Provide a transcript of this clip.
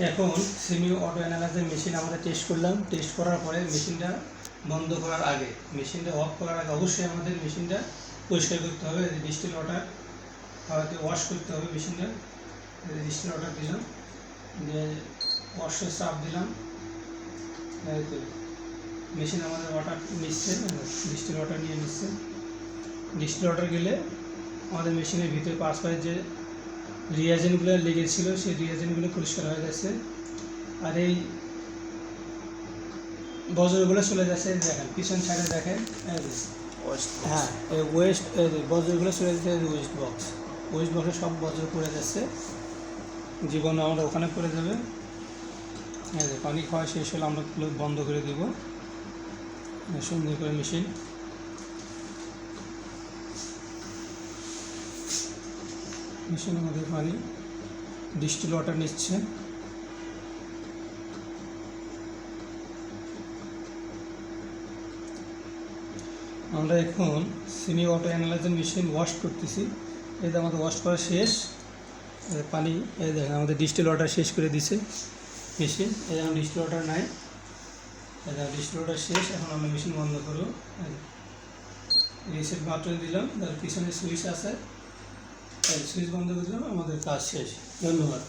এখন semi auto analyser machine আমাদের test করলাম। টেস্ট করার পরে মেশিনটা বন্ধ করার আগে, মেশিনটা অফ করার আগে অবশ্যই আমাদের মেশিনটা পরিষ্কার করতে হবে ডিস্টিল ওয়াটার হাওয়াতে ওয়াশ করতে হবে মেশিনটা ডিস্টিল ওয়াটার দিলাম, দিয়ে ওয়াশের চাপ দিলাম মেশিন আমাদের ওয়াটার নিচ্ছে ডিস্টিল ওয়াটার নিয়ে নিচ্ছে। ডিস্টিল ওয়াটার গেলে আমাদের মেশিনের ভিতরে পাশ পাশপাশে যে রিয়াজেন্টগুলো লেগেছিল সেই রিয়াজেন্টগুলো পরিষ্কার হয়ে যাচ্ছে আর এই বজ্রগুলো চলে যাচ্ছে দেখেন পিছন সাইডে দেখেন। হ্যাঁ এই ওয়েস্ট বজ্রগুলো চলে যাচ্ছে ওয়েস্ট বক্স ওয়েস্ট বক্সে সব বজ্র পড়ে যাচ্ছে। জীবন আমরা ওখানে পড়ে যাবে। এই যে পানি খাওয়া শেষ হলে আমরা বন্ধ করে দেব। সুন্দর করে মেশিন মেশিন আমাদের পানি ডিস্টিল ওয়াটার নিচ্ছে। আমরা এখন semi auto analyser machine wash করতেছি। এই আমাদের ওয়াশ করা শেষ। পানি, এই দেখেন আমাদের ডিস্টিল ওয়াটার শেষ করে দিছে মেশিন। এই এখন ডিস্টিল ওয়াটার নাই। এই দেখেন ডিস্টিল ওয়াটার শেষ। এখন আমরা মেশিন বন্ধ করব। রিসেট বাটন দিলাম। তার পিছনে সুইচ আছে। সুইচ বন্ধ করে দিলাম আমাদের কাজ শেষ। ধন্যবাদ।